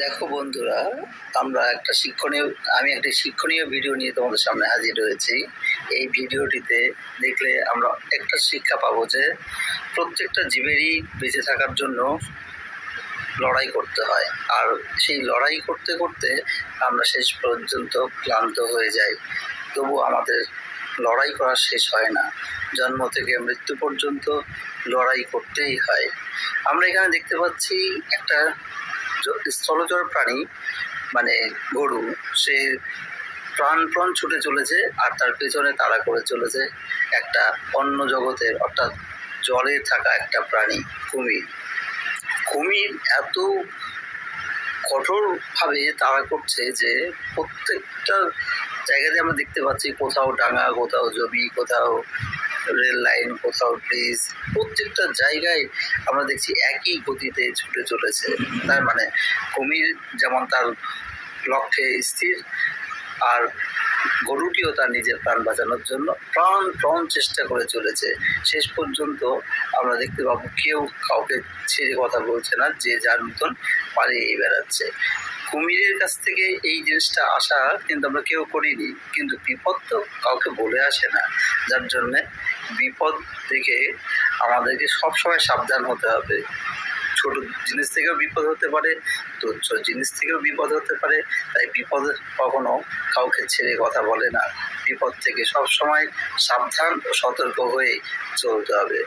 দেখো বন্ধুরা আমরা একটা শিক্ষণীয়, আমি একটা শিক্ষণীয় ভিডিও নিয়ে তোমাদের সামনে হাজির হয়েছি। এই ভিডিওটিতে দেখলে আমরা একটা শিক্ষা পাবো যে, প্রত্যেকটা জীবেরই বেঁচে থাকার জন্য লড়াই করতে হয়। আর সেই লড়াই করতে করতে আমরা শেষ পর্যন্ত ক্লান্ত হয়ে যাই। তবু আমাদের লড়াই করা শেষ হয় না। জন্ম থেকে মৃত্যু পর্যন্ত লড়াই করতেই হয়। আমরা এখানে দেখতে পাচ্ছি একটা স্থলচর প্রাণী মানে গরু, সে প্রাণপ্রাণ ছুটে চলেছে আর তার পেছনে তাড়া করে চলেছে একটা অন্য জগতের, অর্থাৎ জলে থাকা একটা প্রাণী, কুমির। কুমির এত কঠোরভাবে তাড়া করছে যে প্রত্যেকটা জায়গাতে আমরা দেখতে পাচ্ছি কোথাও ডাঙা, কোথাও জমি, কোথাও রেল লাইন কোথাও ব্রিজ প্রত্যেকটা জায়গায় আমরা দেখছি একই গতিতে ছুটে চলেছে। তার মানে কুমির যেমন তার লক্ষ্যে স্থির, আর গরুটিও তার নিজের প্রাণ বাঁচানোর জন্য প্রাণ প্রাণ চেষ্টা করে চলেছে। শেষ পর্যন্ত আমরা দেখতে পাবো কেউ কাউকে ছেড়ে কথা বলছে না, যে যার মতন পালিয়ে বেড়াচ্ছে। কুমিরের কাছ থেকে এই জিনিসটা আসা কিন্তু আমরা কেউ করিনি, কিন্তু বিপদ তো কাউকে বলে আসে না। যার জন্যে বিপদ থেকে আমাদেরকে সবসময় সাবধান হতে হবে। ছোট জিনিস থেকেও বিপদ হতে পারে তুচ্ছ জিনিস থেকেও বিপদ হতে পারে, তাই বিপদ কখনো কাউকে ছেড়ে কথা বলে না। বিপদ থেকে সব সময় সাবধান ও সতর্ক হয়ে চলতে হবে।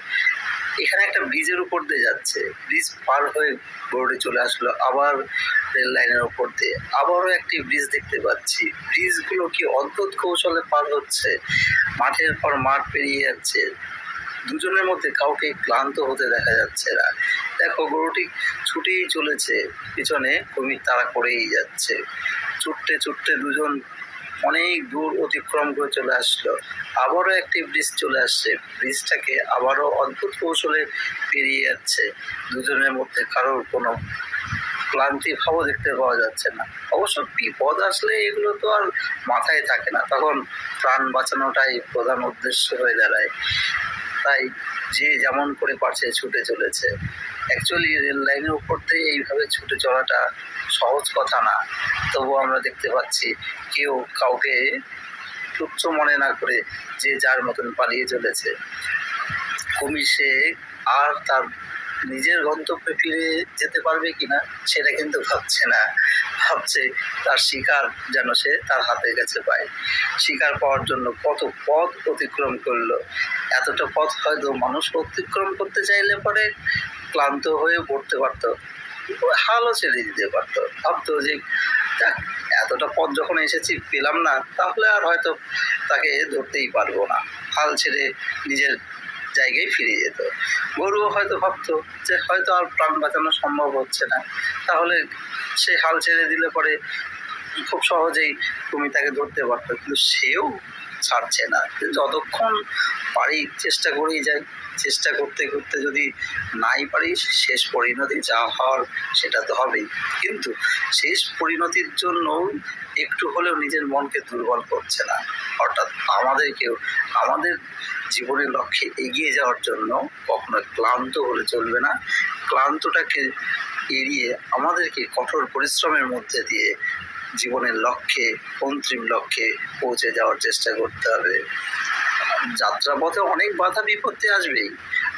এখানে একটা ব্রিজের উপর দিয়ে যাচ্ছে। ব্রিজ পার হয়ে গরুটি চলে আসলো, আবার রেল লাইনের উপর দিয়ে। আবারও একটি ব্রিজ দেখতে পাচ্ছি। ব্রিজগুলো কি অদ্ভুত কৌশলে পার হচ্ছে? মাঠের পর মাঠ পেরিয়ে যাচ্ছে। দুজনের মধ্যে কাউকে ক্লান্ত হতে দেখা যাচ্ছে না। দেখো, গরুটি ছুটেই চলেছে। পিছনে কুমির তারা করেই যাচ্ছে। ছুটতে ছুটতে দুজন অনেক দূর অতিক্রম করে চলে আসলো। আবারও একটি ব্রিজ চলে আসছে। ব্রিজটাকে আবারও অদ্ভুত কৌশলে পেরিয়ে যাচ্ছে। দুজনের মধ্যে কারোর কোনো ক্লান্তি ভাবও দেখতে পাওয়া যাচ্ছে না। অবশ্য বিপদ আসলে এগুলো তো আর মাথায় থাকে না। তখন প্রাণ বাঁচানোটাই প্রধান উদ্দেশ্য হয়ে দাঁড়ায়। তাই যে যেমন করে পারছে ছুটে চলেছে। অ্যাকচুয়ালি রেল লাইনের উপর দিয়ে এইভাবে ছুটে চলাটা সহজ কথা না। তবু আমরা দেখতে পাচ্ছি কেউ কাউকে তুচ্ছ মনে না করে যে যার মতন পালিয়ে চলেছে। কমিশে আর তার নিজের গন্তব্যে ফিরে যেতে পারবে কিনা সেটা কিন্তু ভাবছে না। ভাবছে তার শিকার যেন সে তার হাতের কাছে পায়। শিকার পাওয়ার জন্য কত পথ অতিক্রম করল। এতটা পথ হয়তো মানুষ অতিক্রম করতে চাইলে পরে ক্লান্ত হয়ে পড়তে পারতো, হালও ছেড়ে দিতে পারতো। ভাবতো যে এতটা পথ যখন এসেছি পেলাম না, তাহলে আর হয়তো তাকে ধরতেই পারব না। হাল ছেড়ে নিজের জায়গায় ফিরে যেত। গরুও হয়তো ভাবতো যে হয়তো আর প্রাণ বাঁচানো সম্ভব হচ্ছে না। তাহলে সে হাল ছেড়ে দিলে পরে খুব সহজেই তুমি তাকে ধরতে পারতো, কিন্তু সেও ছাড়ছে না। যতক্ষণ পারি, চেষ্টা করেই যাই। চেষ্টা করতে করতে যদি নাই পারি, শেষ পরিণতি যা হওয়ার সেটা তো হবেই। কিন্তু শেষ পরিণতির জন্য একটু হলেও নিজের মনকে দুর্বল করছে না। অর্থাৎ আমাদেরকেও, আমাদের জীবনের লক্ষ্যে এগিয়ে যাওয়ার জন্য কখনো ক্লান্ত হলে চলবে না। ক্লান্তটাকে এড়িয়ে আমাদেরকে কঠোর পরিশ্রমের মধ্যে দিয়ে জীবনের লক্ষ্যে অন্তিম লক্ষ্যে পৌঁছে যাওয়ার চেষ্টা করতে হবে। যাত্রাপথে অনেক বাধা বিপত্তি আসবেই,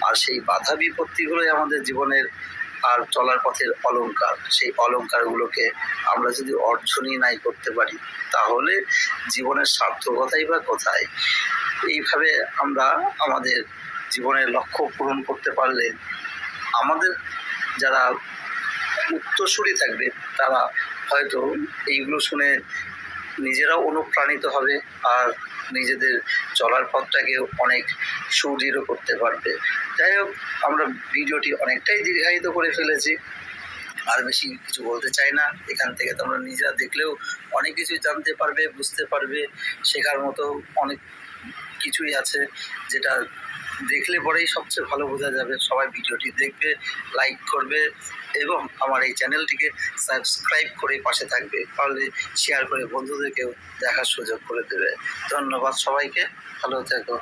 আর সেই বাধা বিপত্তিগুলোই আমাদের জীবনের আর চলার পথের অলংকার সেই অলংকারগুলোকে আমরা যদি অর্জনই নাই করতে পারি, তাহলে জীবনের সার্থকতাই বা কোথায়? এইভাবে আমরা আমাদের জীবনের লক্ষ্য পূরণ করতে পারলে আমাদের যারা উত্তরসূরি থাকবে, তারা হয়তো এইগুলো শুনে নিজেরাও অনুপ্রাণিত হবে আর নিজেদের চলার পথটাকে অনেক সুদৃঢ় করতে পারবে। যাই হোক, আমরা ভিডিওটি অনেকটাই দীর্ঘায়িত করে ফেলেছি। আর বেশি কিছু বলতে চাই না। এখান থেকে তোমরা নিজেরা দেখলেও অনেক কিছু জানতে পারবে, বুঝতে পারবে। শেখার মতো অনেক কিছুই আছে যেটা দেখলে পরেই সবচেয়ে ভালো বোঝা যাবে। সবাই ভিডিওটি দেখবে লাইক করবে। এবং আমার এই চ্যানেলটিকে সাবস্ক্রাইব করে পাশে থাকবে। তাহলে শেয়ার করে বন্ধুদেরকেও দেখার সুযোগ করে দেবে। ধন্যবাদ সবাইকে। ভালো থেকো।